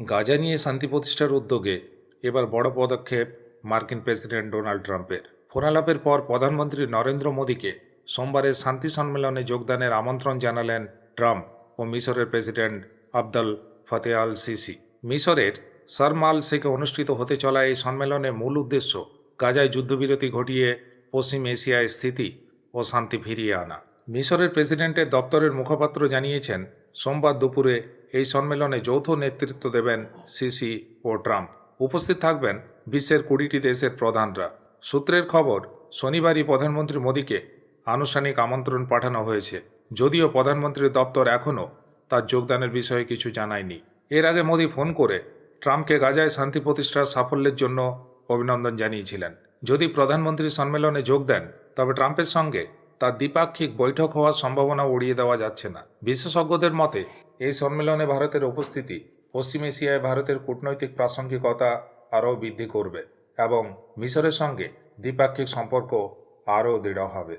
গাজা নিয়ে শান্তি প্রতিষ্ঠার উদ্যোগে এবার বড় পদক্ষেপ মার্কিন প্রেসিডেন্ট ডোনাল্ড ট্রাম্পের। ফোনালাপের পর প্রধানমন্ত্রী নরেন্দ্র মোদীকে সোমবারের শান্তি সম্মেলনে যোগদানের আমন্ত্রণ জানালেন ট্রাম্প ও মিশরের প্রেসিডেন্ট আবদল ফতে আল সিসি। মিশরের শারম আল শেখে অনুষ্ঠিত হতে চলা এই সম্মেলনের মূল উদ্দেশ্য গাজায় যুদ্ধবিরতি ঘটিয়ে পশ্চিম এশিয়ায় স্থিতি ও শান্তি ফিরিয়ে আনা। মিশরের প্রেসিডেন্টের দপ্তরের মুখপাত্র জানিয়েছেন সোমবার দুপুরে এই সম্মেলনে যৌথ নেতৃত্ব দেবেন সিসি ও ট্রাম্প। উপস্থিত থাকবেন বিশ্বের কুড়িটি দেশের প্রধানরা। সূত্রের খবর, শনিবারই প্রধানমন্ত্রী মোদীকে আনুষ্ঠানিক আমন্ত্রণ পাঠানো হয়েছে। যদিও প্রধানমন্ত্রীর দপ্তর এখনও তার যোগদানের বিষয়ে কিছু জানায়নি। এর আগে মোদী ফোন করে ট্রাম্পকে গাজায় শান্তি প্রতিষ্ঠার সাফল্যের জন্য অভিনন্দন জানিয়েছিলেন। যদি প্রধানমন্ত্রী সম্মেলনে যোগ দেন, তবে ট্রাম্পের সঙ্গে তার দ্বিপাক্ষিক বৈঠক হওয়ার সম্ভাবনা উড়িয়ে দেওয়া যাচ্ছে না। বিশেষজ্ঞদের মতে, এই সম্মেলনে ভারতের উপস্থিতি, পশ্চিম এশিয়ায় ভারতের কূটনৈতিক প্রাসঙ্গিকতা আরও বৃদ্ধি করবে এবং মিশরের সঙ্গে দ্বিপাক্ষিক সম্পর্ক আরও দৃঢ় হবে।